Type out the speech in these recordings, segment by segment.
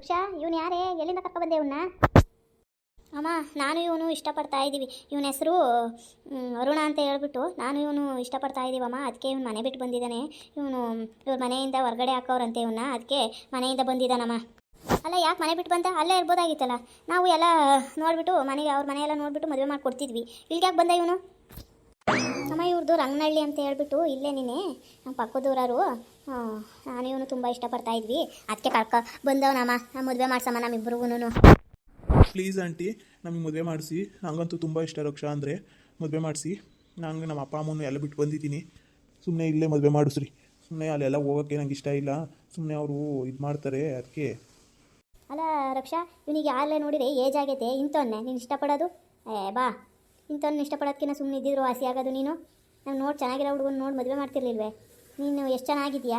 ರಕ್ಷಾ ಇವನು ಯಾರೇ? ಎಲ್ಲಿಂದ ಕರ್ಕೊಬಂದೆ ಇವನ್ನ ಅಮ್ಮ, ನಾನು ಇವನು ಇಷ್ಟಪಡ್ತಾ ಇದ್ದೀವಿ. ಇವನ ಹೆಸರು ಅರುಣ ಅಂತ ಹೇಳ್ಬಿಟ್ಟು ನಾನು ಇವನು ಇಷ್ಟಪಡ್ತಾ ಇದ್ದೀವಮ್ಮ ಅದಕ್ಕೆ ಇವನು ಮನೆ ಬಿಟ್ಟು ಬಂದಿದ್ದಾನೆ. ಇವನು, ಇವ್ರ ಮನೆಯಿಂದ ಹೊರಗಡೆ ಹಾಕೋರಂತೆ ಇವನ್ನ ಅದಕ್ಕೆ ಮನೆಯಿಂದ ಬಂದಿದ್ದಾನಮ್ಮ. ಅಲ್ಲ, ಯಾಕೆ ಮನೆ ಬಿಟ್ಟು ಬಂದ? ಅಲ್ಲೇ ಇರ್ಬೋದಾಗಿತ್ತಲ್ಲ. ನಾವು ಎಲ್ಲ ನೋಡಿಬಿಟ್ಟು ಮನೆಗೆ, ಅವ್ರ ಮನೆಯೆಲ್ಲ ನೋಡಿಬಿಟ್ಟು ಮದುವೆ ಮಾಡಿಕೊಡ್ತಿದ್ವಿ. ಇಲ್ಲಿಗೆ ಯಾಕೆ ಬಂದ ಇವನು? ಅಮ್ಮ ಇವ್ರದ್ದು ರಂಗನಹಳ್ಳಿ ಅಂತ ಹೇಳ್ಬಿಟ್ಟು ಇಲ್ಲೇ ನೀನೆ ನಮ್ಮ ಪಕ್ಕದೂರವರು. ನಾನು ಇವನು ತುಂಬ ಇಷ್ಟಪಡ್ತಾ ಇದ್ವಿ. ಅದಕ್ಕೆ ಕರ್ಕ ಬಂದವನಮ್ಮ ನಮ್ಮ ಮದುವೆ ಮಾಡ್ಸಮ್ಮ ನಮ್ಮಿಬ್ರಿಗೂ ಪ್ಲೀಸ್ ಆಂಟಿ ನಮಗೆ ಮದುವೆ ಮಾಡಿಸಿ. ನನಗಂತೂ ತುಂಬ ಇಷ್ಟ ರಕ್ಷಾ ಅಂದರೆ. ಮದುವೆ ಮಾಡಿಸಿ. ನಾನು ನಮ್ಮ ಅಪ್ಪ ಅಮ್ಮನ ಎಲ್ಲ ಬಿಟ್ಟು ಬಂದಿದ್ದೀನಿ. ಸುಮ್ಮನೆ ಇಲ್ಲೇ ಮದುವೆ ಮಾಡಿಸ್ರಿ. ಸುಮ್ಮನೆ ಅಲ್ಲೆಲ್ಲ ಹೋಗೋಕ್ಕೆ ನಂಗೆ ಇಷ್ಟ ಇಲ್ಲ. ಸುಮ್ಮನೆ ಅವರು ಇದು ಮಾಡ್ತಾರೆ ಅದಕ್ಕೆ ಅಲ್ಲ ರಕ್ಷಾ ಇವನಿಗೆ ಆಗಲೇ ನೋಡಿದ್ರೆ ಏಜ್ ಆಗೈತೆ. ಇಂಥವನ್ನೇ ನೀನು ಇಷ್ಟಪಡೋದು? ಏ ಬಾ. ಇಂಥವ್ನ ಇಷ್ಟಪಡೋದಕ್ಕಿಂತ ಸುಮ್ಮನೆ ಇದ್ದಿದ್ರು ವಾಸಿ ಆಗೋದು ನೀನು. ನಾನು ನೋಡಿ ಚೆನ್ನಾಗಿರೋ ಹುಡುಗನ ನೋಡಿ ಮದುವೆ ಮಾಡ್ತಿರ್ಲಿಲ್ವೇ? ನೀನು ಎಷ್ಟು ಚೆನ್ನಾಗಿದೆಯಾ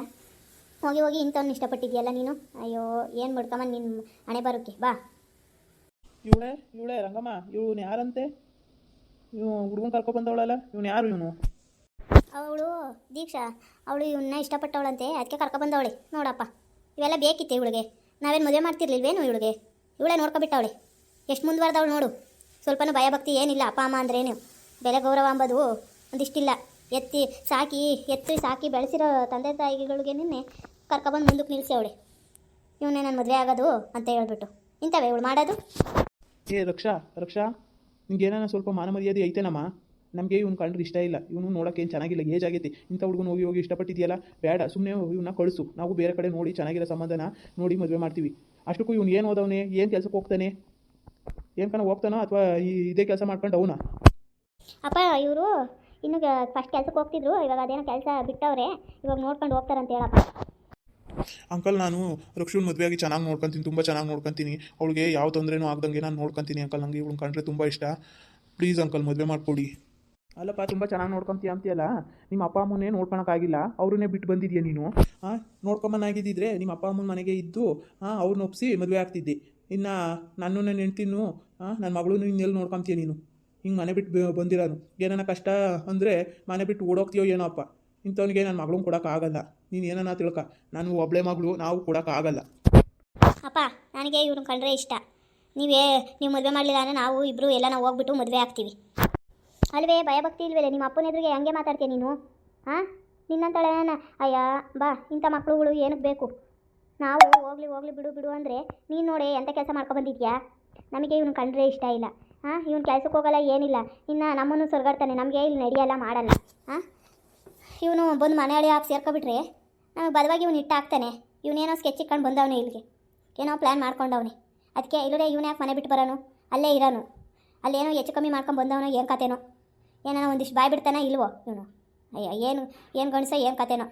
ಹೋಗಿ ಹೋಗಿ ಇಂಥವ್ನ ಇಷ್ಟಪಟ್ಟಿದ್ಯಲ್ಲ ನೀನು? ಅಯ್ಯೋ ಏನು ಮಾಡ್ಕಮ್ಮ ನಿನ್ನ ಹಣೆ ಬರೋಕ್ಕೆ? ಬಾ. ಇವಳೆ ಇವಳೆ ರಂಗಮ್ಮ ಇವನು ಯಾರಂತೆ? ಇವು ಹುಡುಗನ ಕರ್ಕೊ ಬಂದವಳಲ್ಲ ಇವನು ಯಾರು ಇವನು? ಅವಳು ದೀಕ್ಷಾ ಅವಳು ಇವನ್ನ ಇಷ್ಟಪಟ್ಟವಳಂತೆ ಅದಕ್ಕೆ ಕರ್ಕೊಬಂದವಳೆ ನೋಡಪ್ಪ ಇವೆಲ್ಲ ಬೇಕಿತ್ತೆ ಇವಳಿಗೆ. ನಾವೇನು ಮದುವೆ ಮಾಡ್ತಿರ್ಲಿಲ್ವೇನು ಇವಳಿಗೆ? ಇವಳೇ ನೋಡ್ಕೊಬಿಟ್ಟವಳೆ ಎಷ್ಟು ಮುಂದುವರೆದವಳು ನೋಡು. ಸ್ವಲ್ಪನೂ ಭಯಭಕ್ತಿ ಏನಿಲ್ಲ ಅಪ್ಪ ಅಮ್ಮ ಅಂದ್ರೇನು. ಬೆಲೆ ಗೌರವ ಅಂಬೋದು ಒಂದಿಷ್ಟಿಲ್ಲ. ಎತ್ತಿ ಸಾಕಿ ಎತ್ತಿ ಸಾಕಿ ಬೆಳೆಸಿರೋ ತಂದೆ ತಾಯಿಗಳಿಗೆ ನಿನ್ನೆ ಕರ್ಕೊಬಂದು ಮುಂದಕ್ಕೆ ನಿಲ್ಲಿಸಿ ಇವನೇ ನನ್ನ ಮದುವೆ ಆಗೋದು ಅಂತ ಹೇಳ್ಬಿಟ್ಟು. ಇಂಥವೇ ಇವಳು ಮಾಡೋದು? ಏ ರಕ್ಷಾ ರಕ್ಷಾ ನಿಮ್ಗೆ ಏನಾನ ಸ್ವಲ್ಪ ಮಾನ ಮರ್ಯಾದೆ ಐತೇನಮ್ಮ? ನಮಗೆ ಇವ್ನು ಕಂಡ್ರೆ ಇಷ್ಟ ಇಲ್ಲ. ಇವನು ನೋಡೋಕೆ ಏನು ಚೆನ್ನಾಗಿಲ್ಲ ಏಜ್ ಆಗೈತಿ. ಇಂಥ ಹುಡುಗನ ಹೋಗಿ ಹೋಗಿ ಇಷ್ಟಪಟ್ಟಿದೆಯಲ್ಲ? ಬೇಡ ಸುಮ್ಮನೆ ಇವನ್ನ ಕಳಿಸು. ನಾವು ಬೇರೆ ಕಡೆ ನೋಡಿ ಚೆನ್ನಾಗಿರೋ ಸಂಬಂಧನ ನೋಡಿ ಮದುವೆ ಮಾಡ್ತೀವಿ. ಅಷ್ಟಕ್ಕೂ ಇವ್ನು ಏನು ಓದವನೇ ಏನು ಕೆಲಸಕ್ಕೆ ಹೋಗ್ತಾನೆ? ಏನು ಕಣ ಹೋಗ್ತಾನೋ ಅಥವಾ ಇದೇ ಕೆಲಸ ಮಾಡ್ಕೊಂಡು ಅವನ? ಅಪ್ಪ ಇವರು ಇನ್ನು ಫಸ್ಟ್ ಕೆಲಸಕ್ಕೆ ಹೋಗ್ತಿದ್ರು ಇವಾಗ ಅದೇನೋ ಕೆಲಸ ಬಿಟ್ಟವ್ರೆ ಇವಾಗ ನೋಡ್ಕೊಂಡು ಹೋಗ್ತಾರಂತ ಹೇಳಪ್ಪ. ಅಂಕಲ್ ನಾನು ರಕ್ಷಣ್ ಮದುವೆಯಾಗಿ ಚೆನ್ನಾಗಿ ನೋಡ್ಕೊತೀನಿ ತುಂಬ ಚೆನ್ನಾಗಿ ನೋಡ್ಕೊತೀನಿ. ಅವಳಿಗೆ ಯಾವ ತೊಂದರೆನೂ ಆಗ್ದಂಗೆ ನಾನು ನೋಡ್ಕೊತೀನಿ ಅಂಕಲ್ ನನಗೆ ಇವಳು ಕಂಡ್ರೆ ತುಂಬ ಇಷ್ಟ. ಪ್ಲೀಸ್ ಅಂಕಲ್ ಮದುವೆ ಮಾಡಿಕೊಡಿ. ಅಲ್ಲಪ್ಪ ತುಂಬ ಚೆನ್ನಾಗಿ ನೋಡ್ಕೊಂತೀಯ ಅಂತೀಯಲ್ಲ? ನಿಮ್ಮ ಅಪ್ಪ ಅಮ್ಮನೇ ನೋಡ್ಕೊಳಕ್ಕಾಗಿಲ್ಲ ಅವ್ರನ್ನೇ ಬಿಟ್ಟು ಬಂದಿದ್ಯಾ ನೀನು? ಹಾಂ ನೋಡ್ಕೊಂಬನಾಗಿದ್ದಿದ್ರೆ ನಿಮ್ಮ ಅಪ್ಪ ಅಮ್ಮನ ಮನೆಗೆ ಇದ್ದು ಹಾಂ ಅವ್ರನ್ನ ಒಪ್ಪಿಸಿ ಮದುವೆ ಆಗ್ತಿದ್ದೆ. ಇನ್ನು ನನ್ನನ್ನು ನನ್ನ ಹೆಂಡ್ತಿನೂ ಹಾಂ ನನ್ನ ಮಗಳು ಇನ್ನೆಲ್ಲಿ ನೋಡ್ಕೊಂತೀಯ ನೀನು? ಹಿಂಗೆ ಮನೆ ಬಿಟ್ಟು ಬಂದಿರೋನು. ಏನಾನ ಕಷ್ಟ ಅಂದರೆ ಮನೆ ಬಿಟ್ಟು ಓಡೋಗ್ತೀಯೋ ಏನೋ ಅಪ್ಪ ಇಂಥವ್ನಿಗೆ ನನ್ನ ಮಗಳನ್ನ ಕೊಡೋಕ್ಕಾಗಲ್ಲ ನೀನು ಏನಾನ ತಿಳ್ಕ. ನಾನು ಒಬ್ಳೆ ಮಗಳು, ನಾವು ಕೊಡೋಕ್ಕಾಗಲ್ಲ ಅಪ್ಪ, ನನಗೆ ಇವ್ರನ್ನ ಕಂಡ್ರೆ ಇಷ್ಟ. ನೀವೇ, ನೀವು ಮದುವೆ ಮಾಡಲಿಲ್ಲ ಅಂದರೆ ನಾವು ಇಬ್ಬರು ಎಲ್ಲ ನಾವು ಹೋಗ್ಬಿಟ್ಟು ಮದುವೆ ಆಗ್ತೀವಿ. ಅಲ್ವೇ, ಭಯಭಕ್ತಿ ಇಲ್ವೇ ನಿಮ್ಮ ಅಪ್ಪನ ಎದುರಿಗೆ ಹಂಗೆ ಮಾತಾಡ್ತೀಯ ನೀನು? ಹಾಂ ನಿನ್ನಂತಳೆ ಅಯ್ಯ, ಬಾ, ಇಂಥ ಮಕ್ಕಳುಗಳು ಏನಕ್ಕೆ ಬೇಕು? ನಾವು ಹೋಗ್ಲಿ ಹೋಗ್ಲಿ, ಬಿಡು ಬಿಡು ಅಂದರೆ ನೀನು ನೋಡಿ ಎಂಥ ಕೆಲಸ ಮಾಡ್ಕೊಬಂದಿದ್ಯಾ ನಮಗೆ ಇವನು ಕಂಡ್ರೆ ಇಷ್ಟ ಇಲ್ಲ. ಹಾಂ, ಇವ್ನು ಕೆಲ್ಸಕ್ಕೆ ಹೋಗಲ್ಲ, ಏನಿಲ್ಲ. ಇನ್ನು ನಮ್ಮನ್ನು ಸೊರ್ಗಾಡ್ತಾನೆ, ನಮಗೆ ಇಲ್ಲಿ ನಡೆಯಲ್ಲ, ಮಾಡಲ್ಲ. ಹಾಂ? ಇವನು ಬಂದು ಮನೆ ಹಳಿ ಆಫ್ ಸೇರ್ಕೊಬಿಟ್ರೆ ನಮಗೆ ಬದವಾಗಿ ಇವನು ಇಟ್ಟು ಹಾಕ್ತಾನೆ. ಇವನೇನೋ ಸ್ಕೆಚ್ ಇಟ್ಕೊಂಡು ಬಂದವನು ಇಲ್ಲಿಗೆ. ಏನೋ ಪ್ಲ್ಯಾನ್ ಮಾಡ್ಕೊಂಡವನೇ. ಅದಕ್ಕೆ ಇಲ್ಲದೆ ಇವನು ಯಾಕೆ ಮನೆ ಬಿಟ್ಟು ಬರೋನು? ಅಲ್ಲೇ ಇರೋನು. ಅಲ್ಲೇನೋ ಹೆಚ್ಚು ಕಮ್ಮಿ ಮಾಡ್ಕೊಂಡು ಬಂದವನೋ, ಏನು ಕತೆನೋ? ಏನೋ ಒಂದಿಷ್ಟು ಬಾಯ್ ಬಿಡ್ತಾನೆ ಇಲ್ವೋ ಇವನು? ಅಯ್ಯೋ, ಏನು ಏನು ಗಂಡಸ, ಏನು ಕತೆನೋ?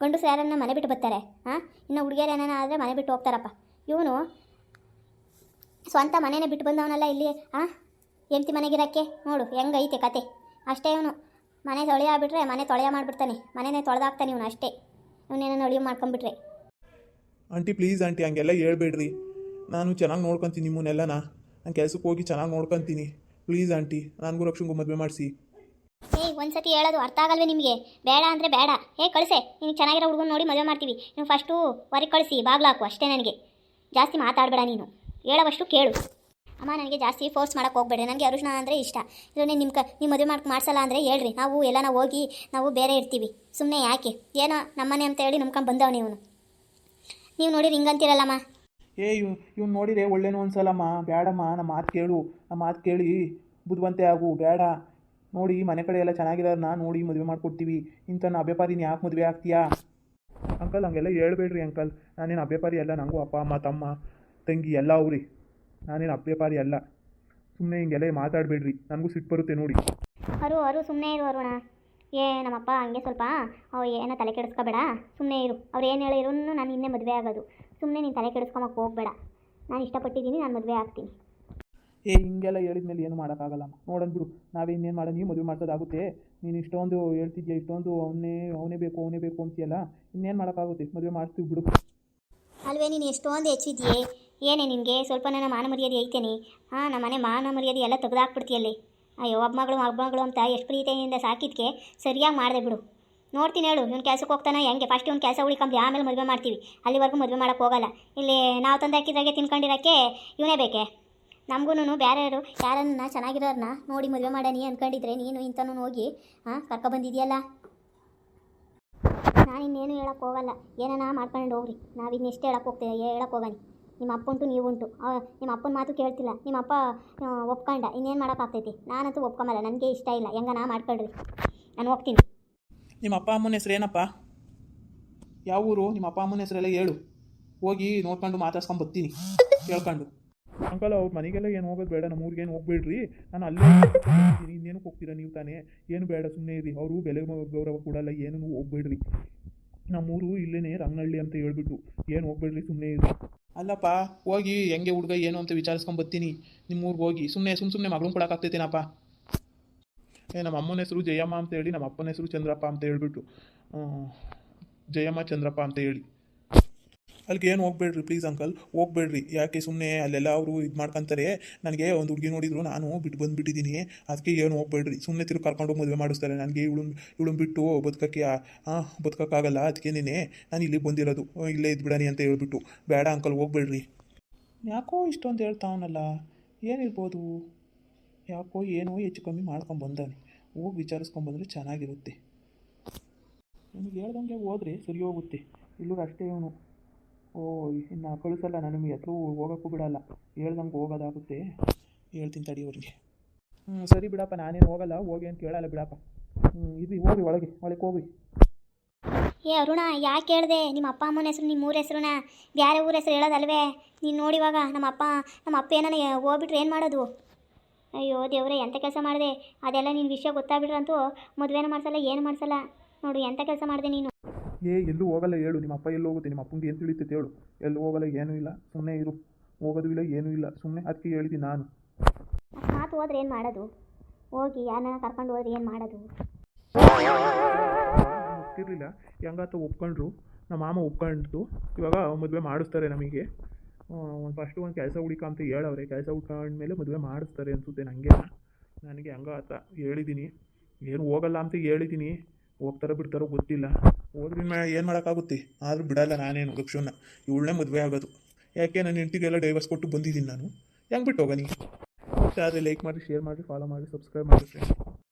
ಗಂಡಸು ಯಾರನ್ನ ಮನೆ ಬಿಟ್ಟು ಬರ್ತಾರೆ, ಹಾಂ? ಇನ್ನು ಹುಡುಗಿಯರು ಏನಾನ ಆದರೆ ಮನೆ ಬಿಟ್ಟು ಹೋಗ್ತಾರಪ್ಪ. ಇವನು ಸ್ವಂತ ಮನೇನೆ ಬಿಟ್ಟು ಬಂದವನಲ್ಲ ಇಲ್ಲಿ ಹಾಂ ಹೆಂಡ್ತಿ ಮನೆಗಿರಕ್ಕೆ? ನೋಡು ಹೆಂಗೈತೆ ಕತೆ. ಅಷ್ಟೇ ಇವನು ಮನೆ ತೊಳೆಯ ಬಿಟ್ಟರೆ ಮನೆ ತೊಳೆಯ ಮಾಡಿಬಿಡ್ತಾನೆ. ಮನೆನೇ ತೊಳೆದಾಕ್ತಾನೆ ಇವನು ಅಷ್ಟೇ. ಇವನೇನೋ ಅಡುಗೆ ಮಾಡ್ಕೊಂಬಿಟ್ರೆ ಆಂಟಿ ಪ್ಲೀಸ್ ಆಂಟಿ ಹಂಗೆಲ್ಲ ಹೇಳ್ಬೇಡ್ರಿ. ನಾನು ಚೆನ್ನಾಗಿ ನೋಡ್ಕೊತೀನಿ ನಿಮ್ಮನ್ನೆಲ್ಲನ. ನಾನು ಕೆಲಸಕ್ಕೆ ಹೋಗಿ ಚೆನ್ನಾಗಿ ನೋಡ್ಕೊತೀನಿ. ಪ್ಲೀಸ್ ಆಂಟಿ ನನಗೂ ರಕ್ಷಣಗೂ ಮದುವೆ ಮಾಡಿಸಿ. ಏಯ್ ಒಂದ್ಸತಿ ಹೇಳೋದು ಅರ್ಥ ಆಗಲ್ವೇ ನಿಮಗೆ? ಬೇಡ ಅಂದರೆ ಬೇಡ. ಏ ಕಳಿಸೆ. ನೀನು ಚೆನ್ನಾಗಿರೋ ಹುಡುಗನ ನೋಡಿ ಮದುವೆ ಮಾಡ್ತೀವಿ. ನೀವು ಫಸ್ಟು ಹೊರಗೆ ಕಳಿಸಿ ಬಾಗ್ಲಾಕು ಅಷ್ಟೇ ನನಗೆ. ಜಾಸ್ತಿ ಮಾತಾಡಬೇಡ ನೀನು. ಹೇಳೋವಷ್ಟು ಕೇಳು. ಅಮ್ಮ, ನನಗೆ ಜಾಸ್ತಿ ಫೋರ್ಸ್ ಮಾಡೋಕೆ ಹೋಗ್ಬೇಡ್ರಿ. ನನಗೆ ಅರುಷ್ಣ ಅಂದರೆ ಇಷ್ಟ. ಇದನ್ನೇ ನಿಮ್ಮ ಕ ನೀವು ಮದುವೆ ಮಾಡ್ಕೊ ಮಾಡ್ಸಲ್ಲ ಅಂದರೆ ಹೇಳ್ರಿ. ನಾವು ಎಲ್ಲನ ಹೋಗಿ ನಾವು ಬೇರೆ ಇರ್ತೀವಿ. ಸುಮ್ಮನೆ ಯಾಕೆ? ಏನೋ ನಮ್ಮನೆ ಅಂತ ಹೇಳಿ ನಂಬ್ಕೊಂಡು ಬಂದವನು ಇವನು. ನೀವು ನೋಡಿ ಹಿಂಗಂತೀರಲ್ಲಮ್ಮ? ಏ, ಇವ್ ಇವ್ನು ನೋಡಿದ್ರೆ ಒಳ್ಳೇನು ಅನ್ಸಲ್ಲಮ್ಮ. ಬೇಡಮ್ಮ ನಮ್ಮ ಮಾತು ಕೇಳು. ನಮ್ಮ ಮಾತು ಕೇಳಿ. ಬುದ್ಧಿವಂತೆ ಆಗು. ಬೇಡ ನೋಡಿ, ಮನೆ ಕಡೆ ಎಲ್ಲ ನಾ ನೋಡಿ ಮದುವೆ ಮಾಡಿಕೊಡ್ತೀವಿ. ಇಂಥ ಅಭ್ಯಪಾರಿನ ಯಾಕೆ ಮದುವೆ ಆಗ್ತೀಯಾ? ಅಂಕಲ್, ಹಂಗೆಲ್ಲ ಹೇಳ್ಬೇಡ್ರಿ ಅಂಕಲ್. ನಾನೇನು ಅಭ್ಯಪಾರಿ ಎಲ್ಲ ನನಗೂ ಅಪ್ಪ, ಅಮ್ಮ, ತಮ್ಮ. ತಂಗಿ ಎಲ್ಲ ಅವ್ರಿ. ನಾನೇನು ಅಭ್ಯಪಾರಿ ಅಲ್ಲ. ಸುಮ್ಮನೆ ಹಿಂಗೆಲ್ಲ ಮಾತಾಡಬೇಡ್ರಿ. ನನಗೂ ಸಿಟ್ಟು ಬರುತ್ತೆ ನೋಡಿ. ಅರು ಅರು ಸುಮ್ಮನೆ ಇರು ಅರುಣ. ಏ ನಮ್ಮಪ್ಪ ಹಂಗೆ ಸ್ವಲ್ಪ ಅವು ಏನೋ ತಲೆ ಕೆಡಿಸ್ಕೋಬೇಡ. ಸುಮ್ಮನೆ ಇರು. ಅವ್ರು ಏನು ಹೇಳಿದ್ರು ನಾನು ಇನ್ನೇ ಮದುವೆ ಆಗೋದು. ಸುಮ್ಮನೆ ನೀನು ತಲೆ ಕೆಡಿಸ್ಕೊಳಕ್ಕೆ ಹೋಗಬೇಡ. ನಾನು ಇಷ್ಟಪಟ್ಟಿದ್ದೀನಿ ನಾನು ಮದುವೆ ಆಗ್ತೀನಿ. ಏ ಹಿಂಗೆಲ್ಲ ಹೇಳಿದ್ಮೇಲೆ ಏನು ಮಾಡೋಕ್ಕಾಗಲ್ಲ ನೋಡೋಣ ಬಿಡು. ನಾವೇ ಇನ್ನೇನು ಮಾಡೋಣ ನೀವು ಮದುವೆ ಮಾಡ್ಸೋದಾಗುತ್ತೆ. ನೀನು ಇಷ್ಟೊಂದು ಹೇಳ್ತಿದ್ಯಾ ಇಷ್ಟೊಂದು ಅವನೇ ಅವನೇ ಬೇಕು ಅವನೇ ಬೇಕು ಅಂತೀಯಲ್ಲ. ಇನ್ನೇನು ಮಾಡೋಕ್ಕಾಗುತ್ತೆ? ಮದುವೆ ಮಾಡ್ತೀವಿ ಬಿಡು. ಅಲ್ವೇ ನೀನು ಎಷ್ಟೊಂದು ಹೆಚ್ಚಿದ್ಯೆ ಏನೇ ನಿನಗೆ? ಸ್ವಲ್ಪ ನನ್ನ ಮಾನ ಮರ್ಯಾದೆ ಐತೇನೆ? ಹಾಂ, ನಮ್ಮ ಮನೆ ಮಾನ ಮರ್ಯಾದೆ ಎಲ್ಲ ತೆಗೆದಾಕ್ಬಿಡ್ತೀಯಲ್ಲಿ? ಅಯ್ಯೋ ಮಗಳು ಮಗಳು ಅಂತ ಎಷ್ಟು ಪ್ರೀತಿಯಿಂದ ಸಾಕಿದ್ಕೆ ಸರಿಯಾಗಿ ಮಾಡಿದೆ ಬಿಡು. ನೋಡ್ತೀನಿ ಹೇಳು, ಇವ್ನು ಕೆಲಸಕ್ಕೆ ಹೋಗ್ತಾನೆ ಹೆಂಗೆ? ಫಸ್ಟ್ ಇವ್ನು ಕೆಲಸ ಉಳಿಕಂಬ್ಲಿ ಆಮೇಲೆ ಮದುವೆ ಮಾಡ್ತೀವಿ. ಅಲ್ಲಿವರೆಗೂ ಮದುವೆ ಮಾಡೋಕ್ಕೆ ಹೋಗಲ್ಲ. ಇಲ್ಲಿ ನಾವು ತಂದು ಹಾಕಿದಾಗೆ ತಿನ್ಕೊಂಡಿರೋಕ್ಕೆ ಇವನೇ ಬೇಕೆ? ನಮಗೂ ಬೇರೆಯವರು ಯಾರನ್ನ ಚೆನ್ನಾಗಿರೋರನ್ನ ನೋಡಿ ಮದುವೆ ಮಾಡನಿ ಅಂದ್ಕೊಂಡಿದ್ರೆ ನೀನು ಇಂಥನೂ ಹೋಗಿ ಹಾಂ ಕರ್ಕೊಬಂದಿದೆಯಲ್ಲ ನಾನು ಇನ್ನೇನು ಹೇಳೋಕ್ಕೆ ಹೋಗಲ್ಲ. ಏನಾನ ಮಾಡ್ಕೊಂಡು ಹೋಗ್ರಿ. ನಾವು ಇನ್ನೆಷ್ಟು ಹೇಳಕ್ಕೆ ಹೋಗ್ತೇವೆ ಹೇಳಕ್ಕೆ ಹೋಗನಿ ನಿಮ್ಮ ಅಪ್ಪಂತೂ ನೀವುಂಟು. ಉಂಟು ನಿಮ್ಮ ಅಪ್ಪನ ಮಾತು ಕೇಳ್ತಿಲ್ಲ. ನಿಮ್ಮ ಅಪ್ಪ ಒಪ್ಕೊಂಡ. ಇನ್ನೇನು ಮಾಡೋಕ್ಕಾಗ್ತೈತಿ ನಾನಂತೂ ಒಪ್ಕೊಂಬಲ್ಲ. ನನಗೆ ಇಷ್ಟ ಇಲ್ಲ. ಹೆಂಗನ ಮಾಡ್ಕೊಳ್ರಿ. ನಾನು ಹೋಗ್ತೀನಿ. ನಿಮ್ಮ ಅಪ್ಪ ಅಮ್ಮನ ಹೆಸರು ಏನಪ್ಪ? ಯಾವ ಊರು? ನಿಮ್ಮ ಅಪ್ಪ ಅಮ್ಮನ ಹೆಸರೆಲ್ಲ ಹೇಳು. ಹೋಗಿ ನೋಡ್ಕೊಂಡು ಮಾತಾಡ್ಸ್ಕೊಂಡು ಬರ್ತೀನಿ. ಕೇಳ್ಕೊಂಡು. ಅಂಕಲ್ ಅವ್ರ ಮನೆಗೆಲ್ಲ ಏನು ಹೋಗೋದು ಬೇಡ. ನಮ್ಮ ಊರಿಗೆ ಏನು ಹೋಗ್ಬೇಡ್ರಿ. ನಾನು ಅಲ್ಲೇ ಇನ್ನೇನು ಇನ್ನೇನಕ್ಕೆ ಹೋಗ್ತೀರಾ ನೀವು ತಾನೇ? ಏನು ಬೇಡ ಸುಮ್ಮನೆ ಇರಿ. ಅವರು ಬೆಲೆ ಗೌರವ ಕೊಡಲ್ಲ. ಏನು ಹೋಗ್ಬೇಡ್ರಿ. ನಮ್ಮೂರು ಇಲ್ಲೇನೆ ರಂಗನಹಳ್ಳಿ ಅಂತ ಹೇಳ್ಬಿಟ್ಟು. ಏನು ಹೋಗ್ಬೇಡ್ರಿ ಸುಮ್ಮನೆ ಇರಿ. ಅಲ್ಲಪ್ಪ, ಹೋಗಿ, ಹೆಂಗೆ ಹುಡುಗ, ಏನು ಅಂತ ವಿಚಾರಿಸ್ಕೊಂಡು ಬರ್ತೀನಿ. ನಿಮ್ಮ ಊರಿಗೆ ಹೋಗಿ ಸುಮ್ಮನೆ ಸುಮ್ಮ ಸುಮ್ಮನೆ ಮಗಳನ್ನ ಕೊಡೋಕ್ಕಾಗ್ತೈತೇನಪ್ಪ ಏ, ನಮ್ಮ ಅಮ್ಮನ ಹೆಸರು ಜಯಮ್ಮ ಅಂತ ಹೇಳಿ, ನಮ್ಮ ಅಪ್ಪನ ಹೆಸರು ಚಂದ್ರಪ್ಪ ಅಂತ ಹೇಳ್ಬಿಟ್ಟು ಜಯಮ್ಮ ಚಂದ್ರಪ್ಪ ಅಂತ ಹೇಳಿ. ಅಲ್ಲಿಗೆ ಏನು ಹೋಗ್ಬೇಡ್ರಿ ಪ್ಲೀಸ್ ಅಂಕಲ್ ಹೋಗ್ಬೇಡ್ರಿ. ಯಾಕೆ ಸುಮ್ಮನೆ ಅಲ್ಲೆಲ್ಲ ಅವರು ಇದು ಮಾಡ್ಕೊಂತಾರೆ? ನನಗೆ ಒಂದು ಹುಡುಗಿ ನೋಡಿದ್ರು, ನಾನು ಬಿಟ್ಟು ಬಂದುಬಿಟ್ಟಿದ್ದೀನಿ ಅದಕ್ಕೆ ಏನು ಹೋಗ್ಬೇಡ್ರಿ. ಸುಮ್ಮನೆ ತಿರುಗಿ ಕರ್ಕೊಂಡು ಮದುವೆ ಮಾಡಿಸ್ತಾರೆ. ನನಗೆ ಇವಳು ಇವಳನ್ನ ಬಿಟ್ಟು ಬದುಕಕ್ಕೆ ಹಾಂ ಬದುಕೋಕ್ಕಾಗಲ್ಲ. ಅದಕ್ಕೆ ನೀನೆ, ನಾನು ಇಲ್ಲಿಗೆ ಬಂದಿರೋದು. ಇಲ್ಲೇ ಇದ್ಬಿಡನಿ ಅಂತ ಹೇಳ್ಬಿಟ್ಟು. ಬೇಡ ಅಂಕಲ್ ಹೋಗ್ಬೇಡ್ರಿ. ಯಾಕೋ ಇಷ್ಟೊಂದು ಹೇಳ್ತಾವನಲ್ಲ ಏನಿರ್ಬೋದು? ಯಾಕೋ ಏನೋ ಹೆಚ್ಚು ಕಮ್ಮಿ ಮಾಡ್ಕೊಂಡು ಬಂದಾನೆ. ಹೋಗಿ ವಿಚಾರಿಸ್ಕೊಂಬಂದ್ರೆ ಚೆನ್ನಾಗಿರುತ್ತೆ. ನನಗೆ ಹೇಳ್ದಂಗೆ ಹೋದ್ರೆ ಸರಿ ಹೋಗುತ್ತೆ. ಇಲ್ಲೂ ಅಷ್ಟೇ ಇವನು. ಓ ಇನ್ನು ಕಳಿಸಲ್ಲ ನಾನು ನಿಮಗೆ ಹತ್ರ ಹೋಗೋಕ್ಕೂ ಬಿಡಲ್ಲ. ಹೇಳ್ದಂಗೆ ಹೋಗೋದಾಗುತ್ತೆ. ಹೇಳ್ತೀನಿ ತಡಿ ಅವ್ರಿಗೆ. ಹ್ಞೂ ಸರಿ ಬಿಡಪ್ಪ, ನಾನೇನು ಹೋಗಲ್ಲ, ಹೋಗಿ ಅಂತ ಕೇಳಲ್ಲ ಬಿಡಪ್ಪ. ಹ್ಞೂ ಇದು ಹೋಗಿ ಒಳಗೆ ಒಳಗೆ ಹೋಗಿ ಏ ಅರುಣ, ಯಾಕೆ ಹೇಳ್ದೆ? ನಿಮ್ಮ ಅಪ್ಪ ಅಮ್ಮನ ಹೆಸರು, ನಿಮ್ಮ ಊರ ಹೆಸರುನ? ಬೇರೆ ಊರ ಹೆಸರು ಹೇಳೋದಲ್ವೇ? ನೀನು ನೋಡಿವಾಗ ನಮ್ಮ ಅಪ್ಪ ನಮ್ಮ ಅಪ್ಪ ಏನಾನ ಹೋಗ್ಬಿಟ್ರೆ ಏನು ಮಾಡೋದು? ಅಯ್ಯೋ ದೇವ್ರೆ ಎಂಥ ಕೆಲಸ ಮಾಡಿದೆ? ಅದೆಲ್ಲ ನಿನ್ನ ವಿಷಯ ಗೊತ್ತಾಗ್ಬಿಟ್ರಂತೂ ಮದುವೆನ ಮಾಡಿಸಲ್ಲ, ಏನು ಮಾಡಿಸಲ್ಲ? ನೋಡು ಎಂಥ ಕೆಲಸ ಮಾಡಿದೆ ನೀನು? ಏ ಎಲ್ಲೂ ಹೋಗಲ್ಲ ಹೇಳು. ನಿಮ್ಮ ಅಪ್ಪ ಎಲ್ಲಿ ಹೋಗುತ್ತೆ? ನಿಮ್ಮ ಅಪ್ಪಂಗೆ ಏನು ತಿಳಿತೈತೆ ಹೇಳು. ಎಲ್ಲೂ ಹೋಗಲ್ಲ ಏನೂ ಇಲ್ಲ. ಸುಮ್ಮನೆ ಇರು. ಹೋಗೋದು ಇಲ್ಲ ಏನೂ ಇಲ್ಲ. ಸುಮ್ಮನೆ ಅದಕ್ಕೆ ಹೇಳಿದ್ದೀನಿ ನಾನು. ಮಾತು ಹೋದ್ರೆ ಏನು ಮಾಡೋದು? ಹೋಗಿ ಯಾರನ್ನ ಕರ್ಕೊಂಡು ಹೋದ್ರೆ ಏನು ಮಾಡೋದು? ಗೊತ್ತಿರಲಿಲ್ಲ. ಹೆಂಗಾತ ಒಪ್ಕೊಂಡ್ರು. ನಮ್ಮ ಮಾಮ ಒಪ್ಕೊಂಡ್ದು. ಇವಾಗ ಮದುವೆ ಮಾಡಿಸ್ತಾರೆ ನಮಗೆ. ಒಂದು ಫಸ್ಟು ಒಂದು ಕೆಲಸ ಹುಡುಕ ಅಂತ ಹೇಳವ್ರೆ. ಕೆಲಸ ಹುಡ್ಕೊಂಡ್ಮೇಲೆ ಮದುವೆ ಮಾಡಿಸ್ತಾರೆ ಅನ್ಸುತ್ತೆ ನನಗೆ ನನಗೆ ಹಂಗಾತ ಹೇಳಿದ್ದೀನಿ ಏನು ಹೋಗಲ್ಲ ಅಂತ ಹೇಳಿದ್ದೀನಿ ಹೋಗ್ತಾರೋ ಬಿಡ್ತಾರೋ ಗೊತ್ತಿಲ್ಲ. ಹೋದ್ರಿ ಏನು ಮಾಡೋಕ್ಕಾಗುತ್ತೆ? ಆದರೂ ಬಿಡಲ್ಲ ನಾನೇನು ಲಕ್ಷ್ಮಣ ಇವಳನ್ನೇ ಮದುವೆ ಆಗೋದು. ಯಾಕೆ ನನ್ನ ಹೆಂಡತಿಗೆಲ್ಲ ಡೈವರ್ಸ್ ಕೊಟ್ಟು ಬಂದಿದ್ದೀನಿ ನಾನು? ಹೆಂಗೆ ಬಿಟ್ಟು ಹೋಗ ನೀ ಆದರೆ ಲೈಕ್ ಮಾಡಿ ಶೇರ್ ಮಾಡಿ ಫಾಲೋ ಮಾಡಿ ಸಬ್ಸ್ಕ್ರೈಬ್ ಮಾಡಿ ಫ್ರೆಂಡ್ಸ್